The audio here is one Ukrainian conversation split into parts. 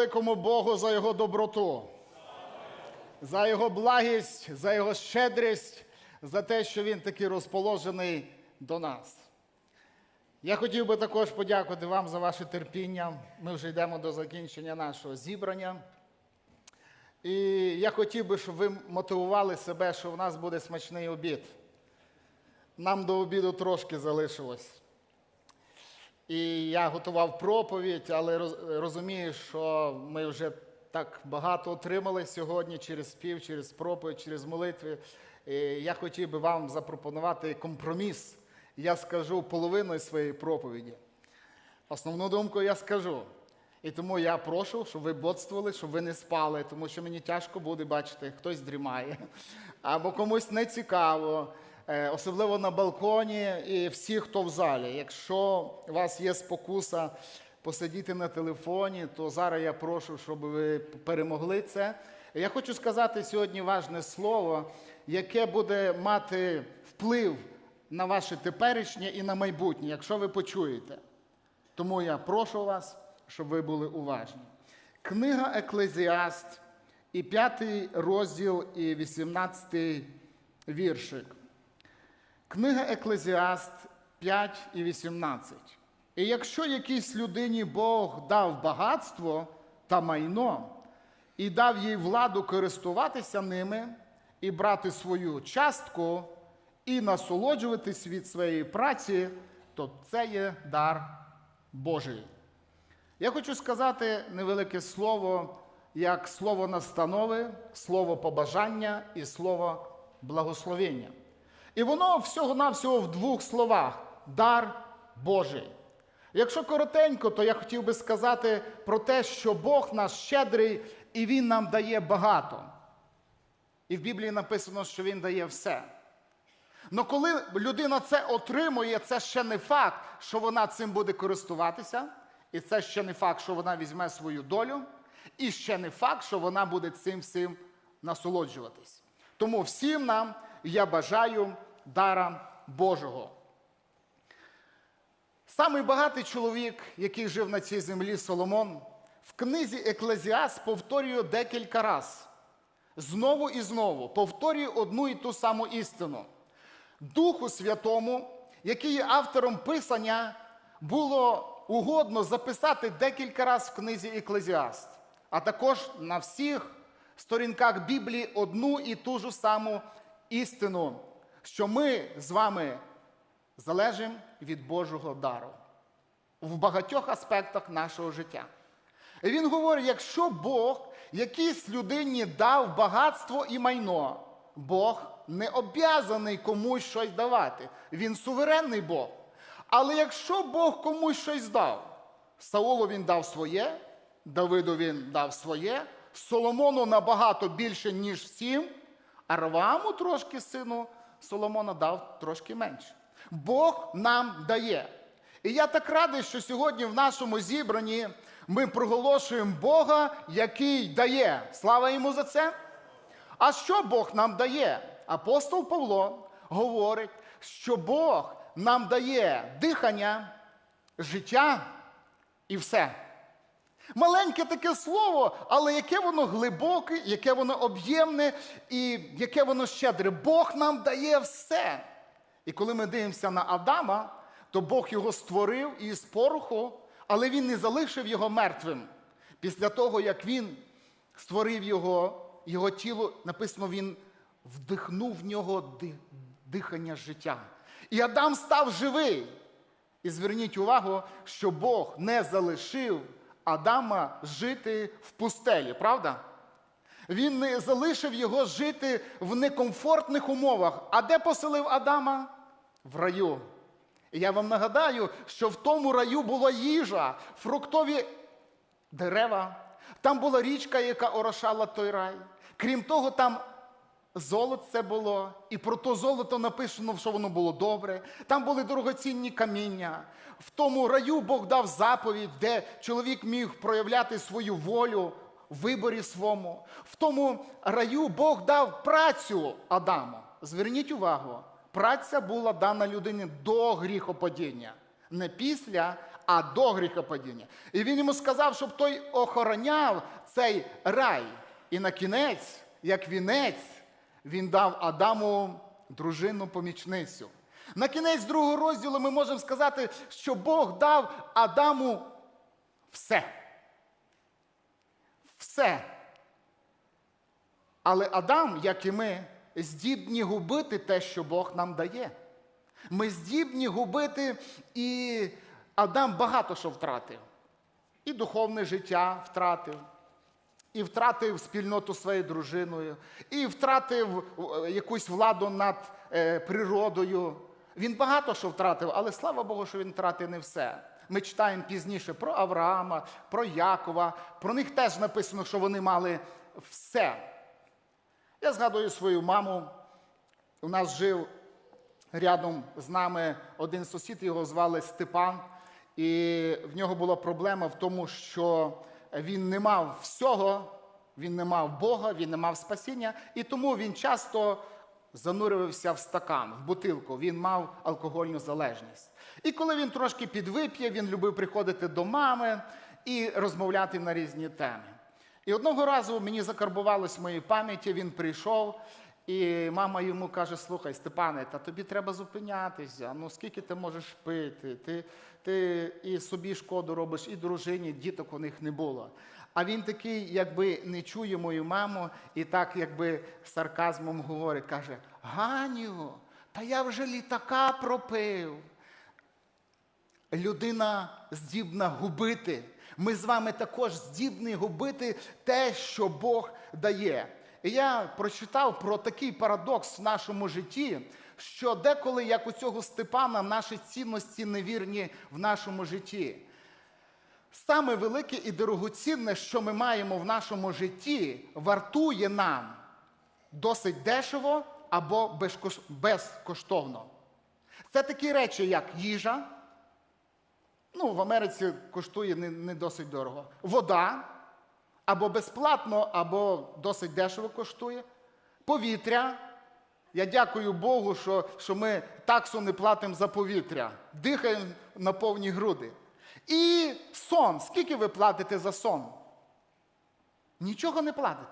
великому Богу за Його доброту, за Його благість, за Його щедрість, за те, що Він такий розположений до нас. Я хотів би також подякувати вам за ваше терпіння. Ми вже йдемо до закінчення нашого зібрання. І я хотів би, щоб ви мотивували себе, що в нас буде смачний обід. Нам до обіду трошки залишилось. І я готував проповідь, але розумію, що ми вже так багато отримали сьогодні через спів, через проповідь, через молитви. І я хотів би вам запропонувати компроміс. Я скажу половину своєї проповіді. Основну думку я скажу. І тому я прошу, щоб ви бодствували, щоб ви не спали, тому що мені тяжко буде бачити, хтось дрімає, або комусь не цікаво, особливо на балконі і всі, хто в залі. Якщо у вас є спокуса посидіти на телефоні, то зараз я прошу, щоб ви перемогли це. Я хочу сказати сьогодні важне слово, яке буде мати вплив на ваше теперішнє і на майбутнє, якщо ви почуєте. Тому я прошу вас, щоб ви були уважні. Книга Еклезіаст, і п'ятий розділ, і 18 віршик. Книга Еклезіаст 5 і 18. І якщо якійсь людині Бог дав багатство та майно, і дав їй владу користуватися ними, і брати свою частку, і насолоджуватись від своєї праці, то це є дар Божий. Я хочу сказати невелике слово, як слово настанови, слово побажання і слово благословення. І воно всього-навсього в двох словах дар Божий. Якщо коротенько, то я хотів би сказати про те, що Бог наш щедрий і Він нам дає багато. І в Біблії написано, що Він дає все. Але коли людина це отримує, це ще не факт, що вона цим буде користуватися, і це ще не факт, що вона візьме свою долю, і ще не факт, що вона буде цим всім насолоджуватись. Тому всім нам я бажаю дара Божого. Самий багатий чоловік, який жив на цій землі, Соломон, в книзі Еклезіаст повторює декілька разів. Знову і знову повторює одну і ту саму істину. Духу Святому, який є автором Писання, було угодно записати декілька разів в книзі Еклезіаст, а також на всіх сторінках Біблії одну і ту ж саму істину, що ми з вами залежимо від Божого дару в багатьох аспектах нашого життя. І він говорить: якщо Бог якійсь людині дав багатство і майно, Бог не об'язаний комусь щось давати. Він суверенний Бог. Але якщо Бог комусь щось дав, Саулу він дав своє, Давиду він дав своє, Соломону набагато більше, ніж всім, а Раваму трошки сину Соломона дав трошки менше. Бог нам дає. І я так радий, що сьогодні в нашому зібранні ми проголошуємо Бога, який дає. Слава йому за це! А що Бог нам дає? Апостол Павло говорить, що Бог нам дає дихання, життя і все. Маленьке таке слово, але яке воно глибоке, яке воно об'ємне і яке воно щедре. Бог нам дає все. І коли ми дивимося на Адама, то Бог його створив із пороху, але він не залишив його мертвим. Після того, як він створив його, його тіло, написано, він вдихнув в нього дихання життя. І Адам став живий. І зверніть увагу, що Бог не залишив Адама жити в пустелі, правда? Він не залишив його жити в некомфортних умовах. А де поселив Адама? В раю. І я вам нагадаю, що в тому раю була їжа, фруктові дерева. Там була річка, яка орошала той рай. Крім того, там золоце було, і про то золото написано, що воно було добре. Там були дорогоцінні каміння. В тому раю Бог дав заповідь, де чоловік міг проявляти свою волю в виборі своєму. В тому раю Бог дав працю Адаму. Зверніть увагу, праця була дана людині до гріхопадіння. Не після, а до гріхопадіння. І він йому сказав, щоб той охороняв цей рай. І на кінець, як вінець, він дав Адаму дружину помічницю. На кінець другого розділу ми можемо сказати, що Бог дав Адаму все. Все. Але Адам, як і ми, здібні губити те, що Бог нам дає. Ми здібні губити, і Адам багато що втратив. І духовне життя втратив, і втратив спільноту своєю дружиною, і втратив е, якусь владу над е, природою. Він багато що втратив, але слава Богу, що він втратив не все. Ми читаємо пізніше про Авраама, про Якова. Про них теж написано, що вони мали все. Я згадую свою маму. У нас жив рядом з нами один сусід, його звали Степан. І в нього була проблема в тому, що він не мав всього, він не мав Бога, він не мав спасіння, і тому він часто занурювався в стакан, в бутилку. Він мав алкогольну залежність. І коли він трошки підвип'є, він любив приходити до мами і розмовляти на різні теми. І одного разу мені закарбувалось в моїй пам'яті, він прийшов, і мама йому каже: Слухай, Степане, та тобі треба зупинятися. Ну скільки ти можеш пити? Ти, ти і собі шкоду робиш, і дружині, діток у них не було. А він такий, якби не чує мою маму, і так, якби сарказмом говорить, каже: Ганю, та я вже літака пропив. Людина здібна губити. Ми з вами також здібні губити те, що Бог дає. І я прочитав про такий парадокс в нашому житті, що деколи, як у цього Степана, наші цінності невірні в нашому житті. Саме велике і дорогоцінне, що ми маємо в нашому житті, вартує нам досить дешево або безкоштовно. Це такі речі, як їжа. Ну, в Америці коштує не, досить дорого. Вода або безплатно, або досить дешево коштує. Повітря. Я дякую Богу, що, що ми таксу не платимо за повітря. Дихаємо на повні груди. І сон. Скільки ви платите за сон? Нічого не платите.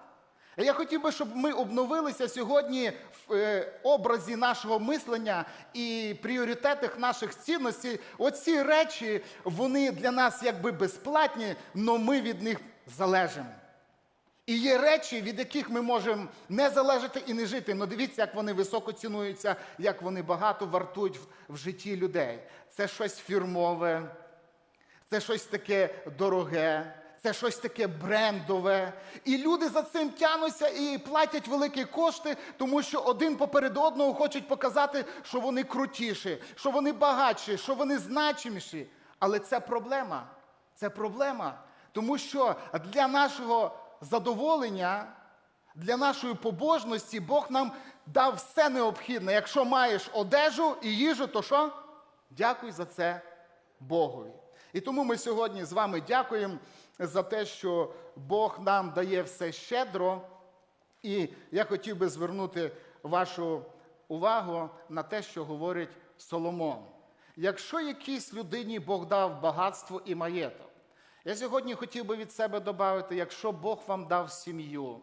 Я хотів би, щоб ми обновилися сьогодні в е, образі нашого мислення і пріоритетах наших цінностей. Оці речі, вони для нас якби безплатні, але ми від них залежимо. І є речі, від яких ми можемо не залежати і не жити. Ну дивіться, як вони високо цінуються, як вони багато вартують в, житті людей. Це щось фірмове, це щось таке дороге, це щось таке брендове. І люди за цим тянуться і платять великі кошти, тому що один поперед одного хочуть показати, що вони крутіші, що вони багатші, що вони значиміші. Але це проблема. Це проблема. Тому що для нашого задоволення, для нашої побожності Бог нам дав все необхідне. Якщо маєш одежу і їжу, то що? Дякуй за це Богові. І тому ми сьогодні з вами дякуємо за те, що Бог нам дає все щедро. І я хотів би звернути вашу увагу на те, що говорить Соломон. Якщо якійсь людині Бог дав багатство і маєток, я сьогодні хотів би від себе додати, якщо Бог вам дав сім'ю,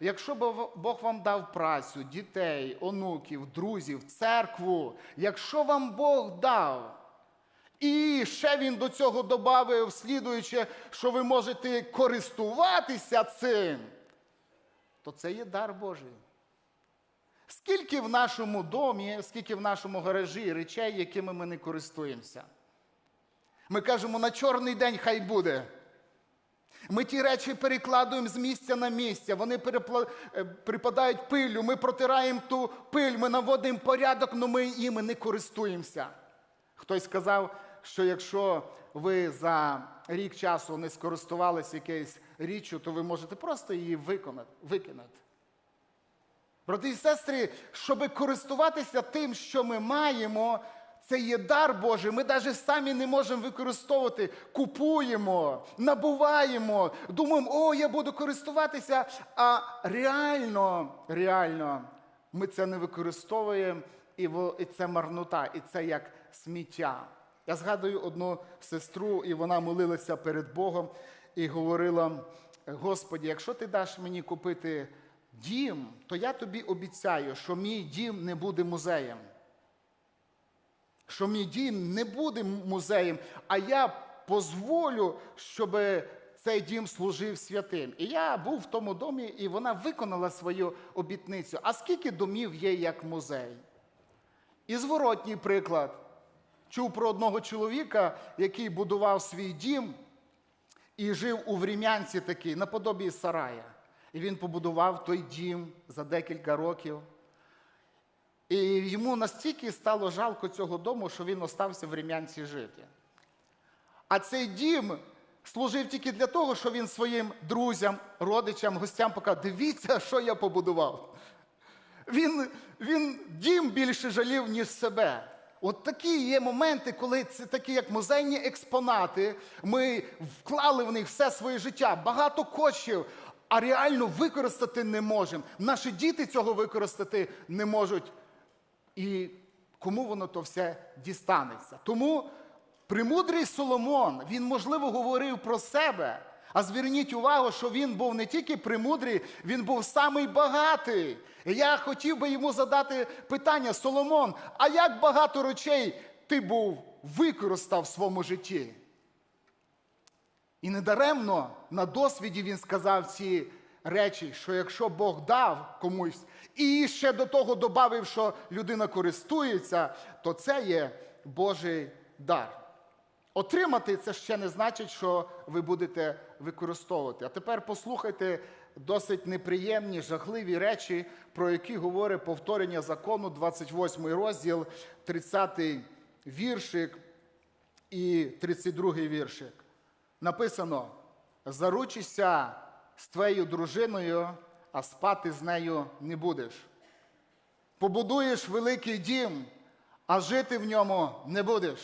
якщо Бог вам дав працю, дітей, онуків, друзів, церкву, якщо вам Бог дав, і ще він до цього додав, слідуючи, що ви можете користуватися цим, то це є дар Божий. Скільки в нашому домі, скільки в нашому гаражі речей, якими ми не користуємося? Ми кажемо, на чорний день хай буде. Ми ті речі перекладуємо з місця на місце, вони е, припадають пилю, ми протираємо ту пиль, ми наводимо порядок, але ми іми не користуємося. Хтось сказав, що якщо ви за рік часу не скористувалися якоюсь річчю, то ви можете просто її викинути. Брати і сестри, щоб користуватися тим, що ми маємо, це є дар Божий. Ми навіть самі не можемо використовувати. Купуємо, набуваємо, думаємо, о, я буду користуватися. А реально, реально, ми це не використовуємо, і це марнота, і це як сміття. Я згадую одну сестру, і вона молилася перед Богом і говорила: Господі, якщо ти даш мені купити дім, то я тобі обіцяю, що мій дім не буде музеєм. Що мій дім не буде музеєм, а я дозволю, щоб цей дім служив святим. І я був в тому домі, і вона виконала свою обітницю. А скільки домів є як музей? І зворотній приклад. Чув про одного чоловіка, який будував свій дім і жив у Врем'янці такий, наподобі Сарая. І він побудував той дім за декілька років. І йому настільки стало жалко цього дому, що він остався в Рем'янці жити. А цей дім служив тільки для того, що він своїм друзям, родичам, гостям показав, дивіться, що я побудував. Він, він дім більше жалів, ніж себе. От такі є моменти, коли це такі, як музейні експонати, ми вклали в них все своє життя, багато коштів, а реально використати не можемо. Наші діти цього використати не можуть. І кому воно то все дістанеться? Тому премудрий Соломон, він, можливо, говорив про себе. А зверніть увагу, що він був не тільки премудрий, він був самий багатий. І я хотів би йому задати питання: Соломон, а як багато речей ти був використав в своєму житті? І недаремно на досвіді він сказав ці речі, що якщо Бог дав комусь, і ще до того додав, що людина користується, то це є Божий дар. Отримати це ще не значить, що ви будете використовувати. А тепер послухайте досить неприємні, жахливі речі, про які говорить повторення закону, 28 розділ, 30 віршик і 32 віршик. Написано: заручишся з твоєю дружиною, а спати з нею не будеш. Побудуєш великий дім, а жити в ньому не будеш.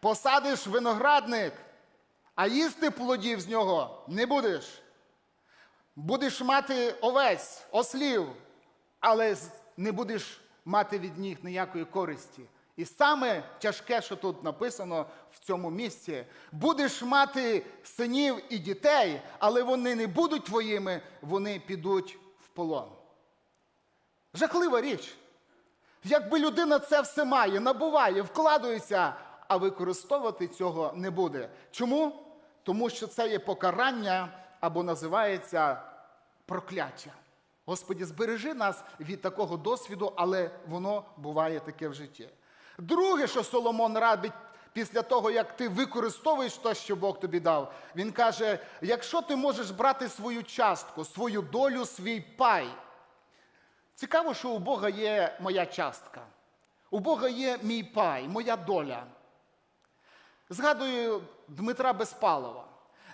Посадиш виноградник, а їсти плодів з нього не будеш. Будеш мати овець, ослів, але не будеш мати від них ніякої користі. І саме тяжке, що тут написано в цьому місці, будеш мати синів і дітей, але вони не будуть твоїми, вони підуть в полон. Жахлива річ. Якби людина це все має, набуває, вкладується, а використовувати цього не буде. Чому? Тому що це є покарання або називається прокляття. Господі, збережи нас від такого досвіду, але воно буває таке в житті. Друге, що Соломон радить після того, як ти використовуєш те, що Бог тобі дав, він каже: якщо ти можеш брати свою частку, свою долю, свій пай. Цікаво, що у Бога є моя частка. У Бога є мій пай, моя доля. Згадую Дмитра Безпалова.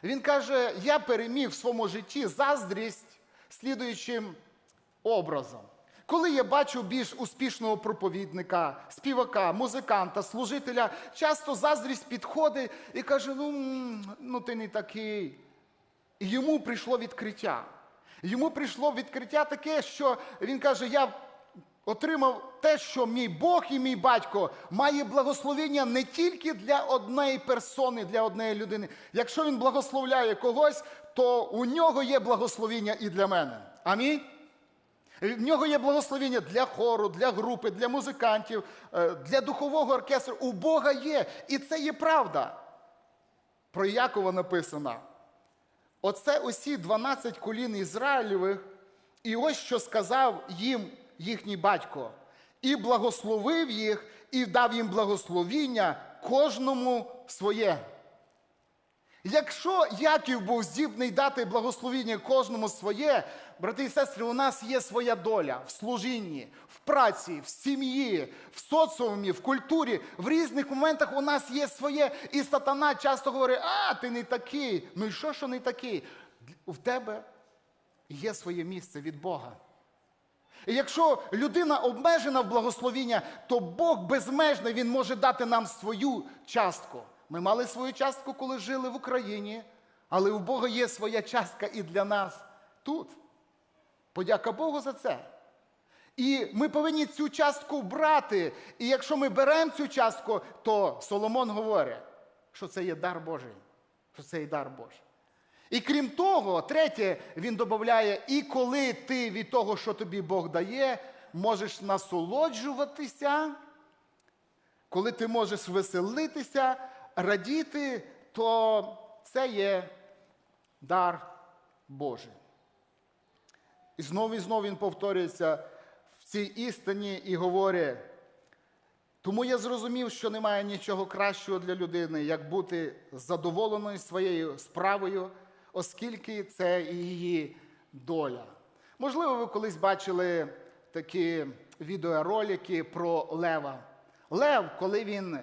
Він каже: я переміг в своєму житті заздрість слідуючим образом. Коли я бачу більш успішного проповідника, співака, музиканта, служителя, часто заздрість підходить і каже: ну, ну ти не такий. І йому прийшло відкриття. Йому прийшло відкриття таке, що він каже: я отримав те, що мій Бог і мій батько має благословення не тільки для однієї персони, для однієї людини. Якщо він благословляє когось, то у нього є благословення і для мене. Амінь. В нього є благословення для хору, для групи, для музикантів, е, для духового оркестру. У Бога є. І це є правда. Про Якова написано. Оце усі 12 колін Ізраїльових, і ось що сказав їм їхній батько. І благословив їх, і дав їм благословіння кожному своє. Якщо Яків був здібний дати благословіння кожному своє, брати і сестри, у нас є своя доля в служінні, в праці, в сім'ї, в соціумі, в культурі. В різних моментах у нас є своє. І сатана часто говорить: а, ти не такий. Ну і що, що не такий? В тебе є своє місце від Бога. І якщо людина обмежена в благословіння, то Бог безмежний, Він може дати нам свою частку. Ми мали свою частку, коли жили в Україні, але у Бога є своя частка і для нас тут. Подяка Богу за це. І ми повинні цю частку брати. І якщо ми беремо цю частку, то Соломон говорить, що це є дар Божий. Що це є дар Божий. І крім того, третє, він додає, і коли ти від того, що тобі Бог дає, можеш насолоджуватися, коли ти можеш веселитися, радіти, то це є дар Божий. І знову і знову він повторюється в цій істині і говорить, тому я зрозумів, що немає нічого кращого для людини, як бути задоволеною своєю справою, оскільки це її доля. Можливо, ви колись бачили такі відеоролики про лева. Лев, коли він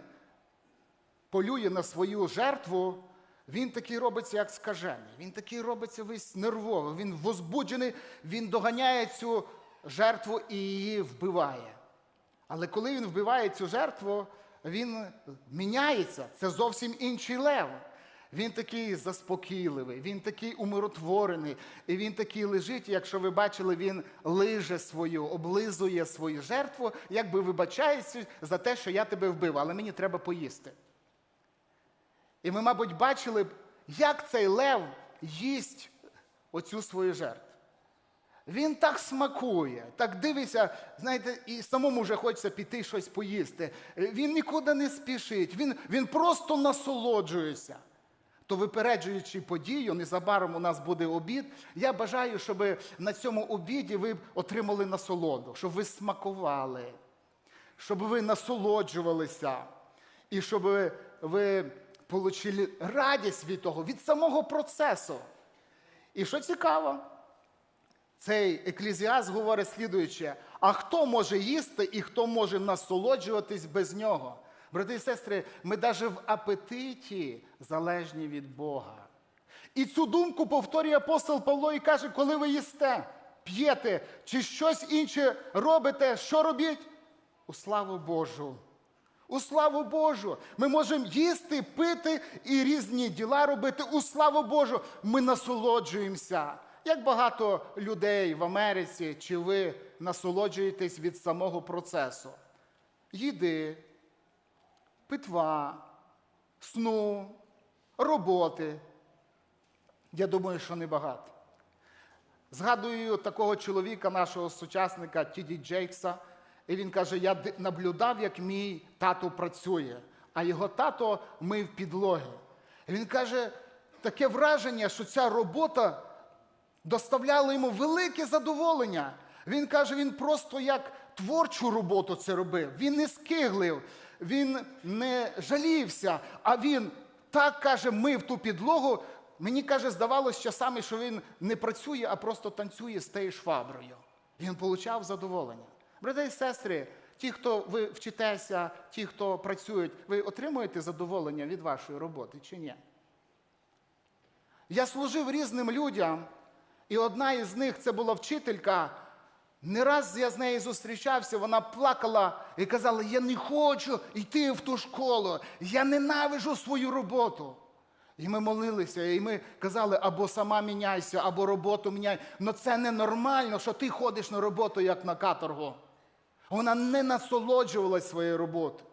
полює на свою жертву, він такий робиться, як скажений. Він такий робиться весь нервовий, він возбуджений, він доганяє цю жертву і її вбиває. Але коли він вбиває цю жертву, він міняється. Це зовсім інший лев. Він такий заспокійливий, він такий умиротворений, і він такий лежить, якщо ви бачили, він лиже свою, облизує свою жертву, якби вибачається за те, що я тебе вбив, але мені треба поїсти. І ми, мабуть, бачили, б, як цей лев їсть оцю свою жертву. Він так смакує, так дивиться, знаєте, і самому вже хочеться піти щось поїсти. Він нікуди не спішить, він, він просто насолоджується. То випереджуючи подію, незабаром у нас буде обід. Я бажаю, щоб на цьому обіді ви отримали насолоду, щоб ви смакували, щоб ви насолоджувалися, і щоб ви, отримали радість від того, від самого процесу. І що цікаво, цей еклезіаст говорить слідуюче: а хто може їсти і хто може насолоджуватись без нього? Брати і сестри, ми навіть в апетиті залежні від Бога. І цю думку повторює апостол Павло і каже, коли ви їсте, п'єте чи щось інше робите, що робіть? У славу Божу. У славу Божу. Ми можемо їсти, пити і різні діла робити. У славу Божу. Ми насолоджуємося. Як багато людей в Америці, чи ви насолоджуєтесь від самого процесу? Їди, питва, сну, роботи. Я думаю, що небагато. Згадую такого чоловіка, нашого сучасника Тіді Джейкса, і він каже: я наблюдав, як мій тато працює, а його тато мив підлоги. І він каже, таке враження, що ця робота доставляла йому велике задоволення. Він каже, він просто як творчу роботу це робив. Він не скиглив, він не жалівся, а він так каже, мив ту підлогу. Мені каже, здавалося часами, що він не працює, а просто танцює з тією шваброю. Він отримав задоволення. Брати і сестри, ті, хто ви вчитеся, ті, хто працюють, ви отримуєте задоволення від вашої роботи чи ні? Я служив різним людям, і одна із них це була вчителька. Не раз я з нею зустрічався, вона плакала і казала: Я не хочу йти в ту школу, я ненавижу свою роботу. І ми молилися, і ми казали, або сама міняйся, або роботу міняй. Але це ненормально, що ти ходиш на роботу як на каторгу. Вона не насолоджувалась своєю роботою.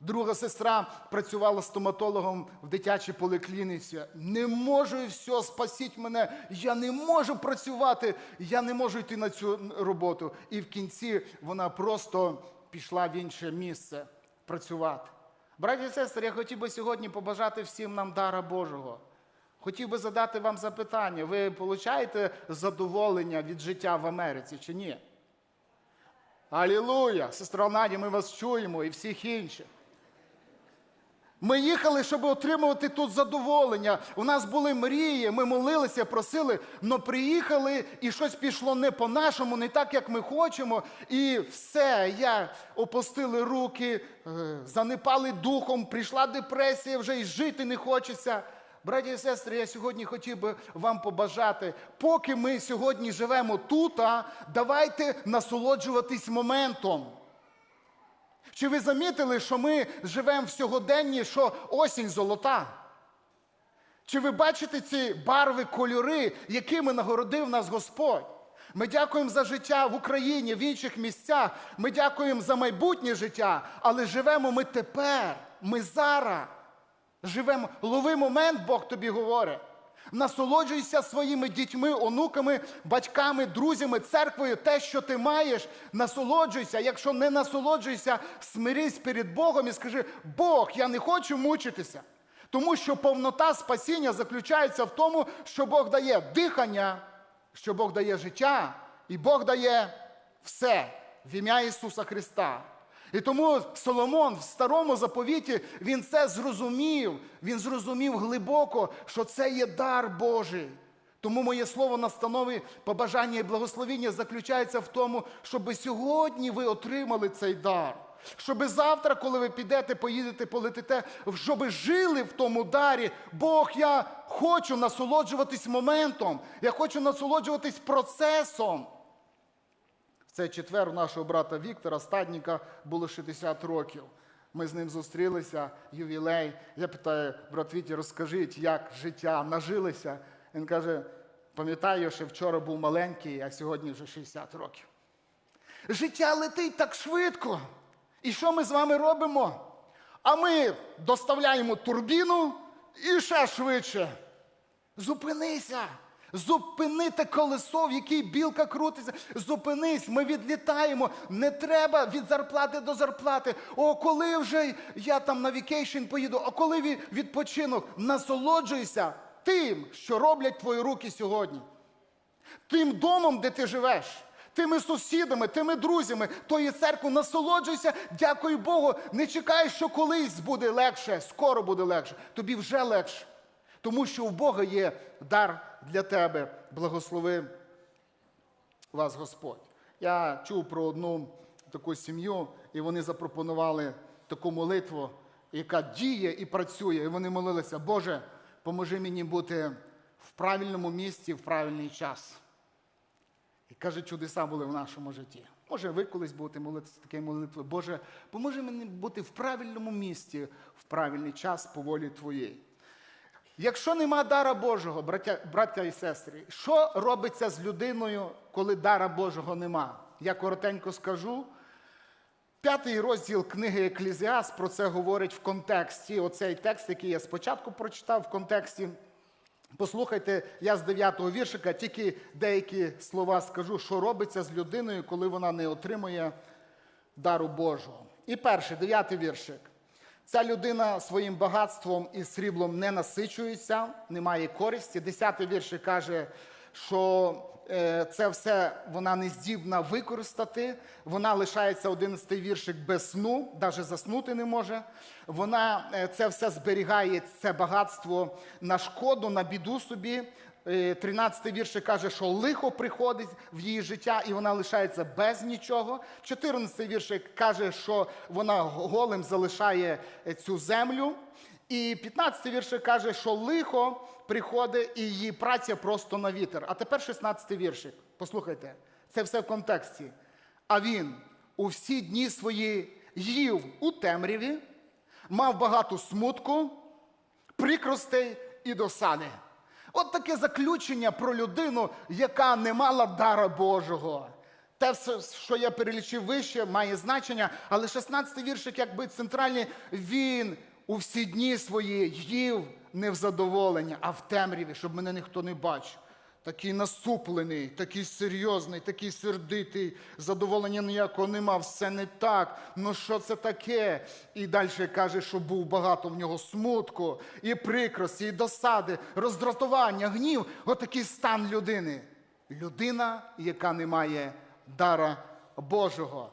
Друга сестра працювала стоматологом в дитячій поліклініці. Не можу і все, спасіть мене. Я не можу працювати, я не можу йти на цю роботу. І в кінці вона просто пішла в інше місце працювати. Браті і сестри, я хотів би сьогодні побажати всім нам дара Божого. Хотів би задати вам запитання: ви получаєте задоволення від життя в Америці чи ні? Алілуя! Сестра Надя, ми вас чуємо і всіх інших. Ми їхали, щоб отримувати тут задоволення. У нас були мрії, ми молилися, просили, але приїхали і щось пішло не по-нашому, не так, як ми хочемо. І все, я опустили руки, е, занепали духом, прийшла депресія, вже й жити не хочеться. Браті і сестри, я сьогодні хотів би вам побажати, поки ми сьогодні живемо тут, а, давайте насолоджуватись моментом. Чи ви замітили, що ми живемо в сьогоденні, що осінь золота? Чи ви бачите ці барви, кольори, якими нагородив нас Господь? Ми дякуємо за життя в Україні, в інших місцях. Ми дякуємо за майбутнє життя, але живемо ми тепер, ми зараз. Живемо, лови момент, Бог тобі говорить. Насолоджуйся своїми дітьми, онуками, батьками, друзями, церквою, те, що ти маєш, насолоджуйся. Якщо не насолоджуйся, смирись перед Богом і скажи: Бог, я не хочу мучитися. Тому що повнота спасіння заключається в тому, що Бог дає дихання, що Бог дає життя, і Бог дає все в ім'я Ісуса Христа. І тому Соломон в старому заповіті він це зрозумів. Він зрозумів глибоко, що це є дар Божий. Тому моє слово настанови, побажання і благословіння заключається в тому, щоб сьогодні ви отримали цей дар. Щоб завтра, коли ви підете, поїдете, полетите, щоб жили в тому дарі. Бог, я хочу насолоджуватись моментом, я хочу насолоджуватись процесом. Цей четвер у нашого брата Віктора Стадніка було 60 років. Ми з ним зустрілися, ювілей. Я питаю, брат Віті, розкажіть, як життя нажилися. Він каже: пам'ятаю, що вчора був маленький, а сьогодні вже 60 років. Життя летить так швидко. І що ми з вами робимо? А ми доставляємо турбіну і ще швидше. Зупинися. Зупинити колесо, в якій білка крутиться. Зупинись, ми відлітаємо. Не треба від зарплати до зарплати. О, коли вже я там на вікейшн поїду, а коли відпочинок, насолоджуйся тим, що роблять твої руки сьогодні. Тим домом, де ти живеш, тими сусідами, тими друзями, тої церкви, насолоджуйся, дякую Богу. Не чекай, що колись буде легше, скоро буде легше. Тобі вже легше. Тому що у Бога є дар для тебе. Благослови вас Господь. Я чув про одну таку сім'ю, і вони запропонували таку молитву, яка діє і працює. І вони молилися, Боже, поможи мені бути в правильному місці в правильний час. І каже, чудеса були в нашому житті. Може, ви колись будете молитися такої молитви. Боже, поможи мені бути в правильному місці в правильний час по волі Твоїй. Якщо нема дара Божого, браття, браття і сестри, що робиться з людиною, коли дара Божого нема? Я коротенько скажу. П'ятий розділ книги Еклізіас про це говорить в контексті. Оцей текст, який я спочатку прочитав в контексті. Послухайте, я з 9-го віршика тільки деякі слова скажу, що робиться з людиною, коли вона не отримує дару Божого. І перший, дев'ятий віршик. Ця людина своїм багатством і сріблом не насичується, не має користі. Десятий віршик каже, що е, це все вона не здібна використати. Вона лишається одинадцятий віршик без сну, навіть заснути не може. Вона е, це все зберігає, це багатство на шкоду, на біду собі. Е, 13 віршик каже, що лихо приходить в її життя, і вона лишається без нічого. 14 віршик каже, що вона голим залишає е, цю землю. І 15 віршик каже, що лихо приходить і її праця просто на вітер. А тепер 16 віршик. Послухайте, це все в контексті. А він у всі дні свої їв у темряві, мав багато смутку, прикростей і досади. От таке заключення про людину, яка не мала дара Божого. Те, все, що я перелічив вище, має значення, але 16-й віршик, якби центральний, він у всі дні свої їв не в задоволення, а в темряві, щоб мене ніхто не бачив. Такий насуплений, такий серйозний, такий сердитий, задоволення ніякого нема, все не так. Ну що це таке? І далі каже, що був багато в нього смутку, і прикрості, і досади, роздратування, гнів. Отакий стан людини. Людина, яка не має дара Божого.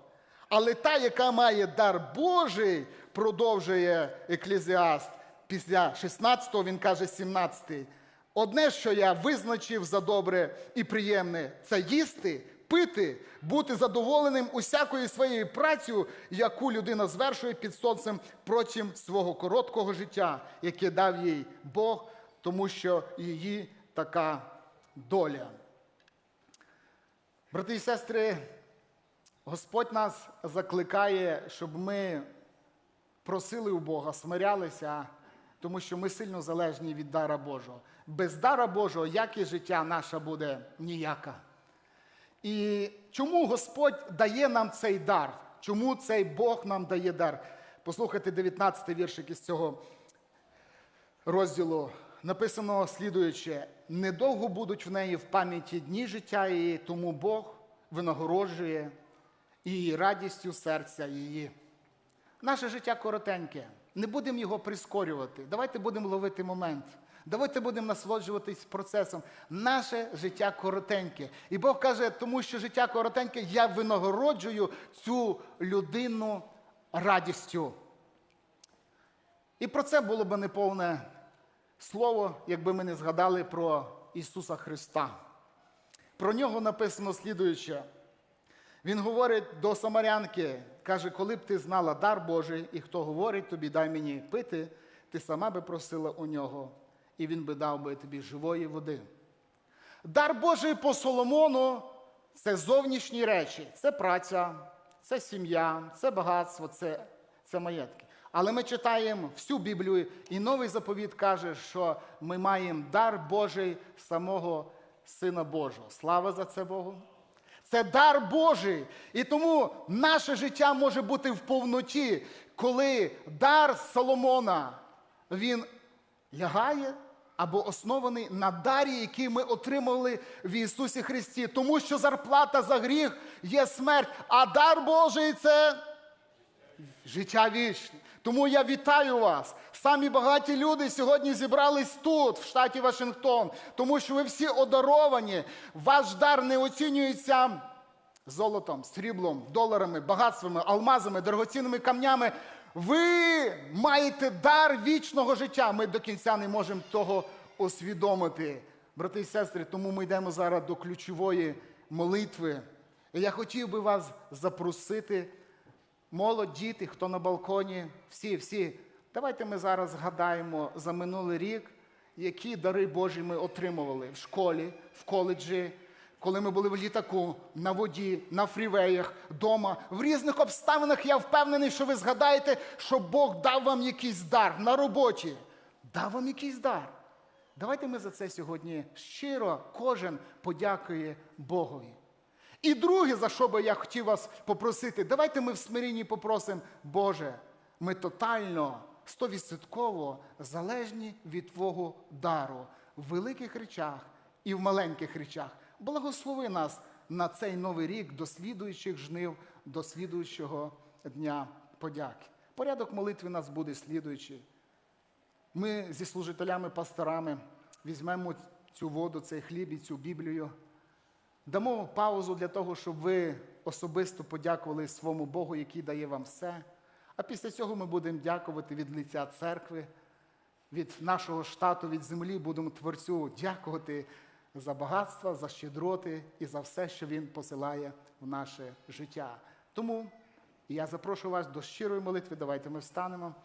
Але та, яка має дар Божий, продовжує еклезіаст. Після 16-го він каже 17-й. Одне, що я визначив за добре і приємне, це їсти, пити, бути задоволеним усякою своєю працею, яку людина звершує під сонцем протягом свого короткого життя, яке дав їй Бог, тому що її така доля. Брати і сестри, Господь нас закликає, щоб ми просили у Бога, смирялися, тому що ми сильно залежні від дара Божого. Без дара Божого, як і життя наше буде ніяка. І чому Господь дає нам цей дар? Чому цей Бог нам дає дар? Послухайте 19 віршик із цього розділу. Написано слідуюче: недовго будуть в неї в пам'яті дні життя її, тому Бог винагороджує її радістю серця її. Наше життя коротеньке. Не будемо його прискорювати. Давайте будемо ловити момент. Давайте будемо насолоджуватись процесом. Наше життя коротеньке. І Бог каже, тому що життя коротеньке, я винагороджую цю людину радістю. І про це було б неповне слово, якби ми не згадали про Ісуса Христа. Про нього написано слідуюче. Він говорить до самарянки, каже, коли б ти знала дар Божий, і хто говорить тобі, дай мені пити, ти сама би просила у нього, і він би дав би тобі живої води. Дар Божий по Соломону це зовнішні речі, це праця, це сім'я, це багатство, це, це маєтки. Але ми читаємо всю Біблію, і новий заповіт каже, що ми маємо дар Божий самого Сина Божого. Слава за це Богу! Це дар Божий. І тому наше життя може бути в повноті, коли дар Соломона він лягає або оснований на дарі, який ми отримали в Ісусі Христі. Тому що зарплата за гріх є смерть, а дар Божий це життя вічне. Тому я вітаю вас. Самі багаті люди сьогодні зібрались тут, в штаті Вашингтон, тому що ви всі одаровані. Ваш дар не оцінюється золотом, сріблом, доларами, багатствами, алмазами, дорогоцінними камнями. Ви маєте дар вічного життя. Ми до кінця не можемо того усвідомити. Брати і сестри, тому ми йдемо зараз до ключової молитви. І я хотів би вас запросити молодь, діти, хто на балконі, всі, всі. Давайте ми зараз згадаємо за минулий рік, які дари Божі ми отримували в школі, в коледжі, коли ми були в літаку, на воді, на фрівеях, вдома. В різних обставинах я впевнений, що ви згадаєте, що Бог дав вам якийсь дар на роботі. Дав вам якийсь дар. Давайте ми за це сьогодні щиро кожен подякує Богові. І друге, за що би я хотів вас попросити, давайте ми в смирінні попросимо, Боже, ми тотально, стовідсотково залежні від Твого дару в великих речах і в маленьких речах. Благослови нас на цей новий рік до слідуючих жнив, до слідуючого дня подяки. Порядок молитви нас буде слідуючий. Ми зі служителями, пасторами візьмемо цю воду, цей хліб і цю Біблію. Дамо паузу для того, щоб ви особисто подякували своєму Богу, який дає вам все. А після цього ми будемо дякувати від лиця церкви, від нашого штату, від землі, будемо Творцю дякувати за багатство, за щедроти і за все, що Він посилає в наше життя. Тому я запрошую вас до щирої молитви. Давайте ми встанемо.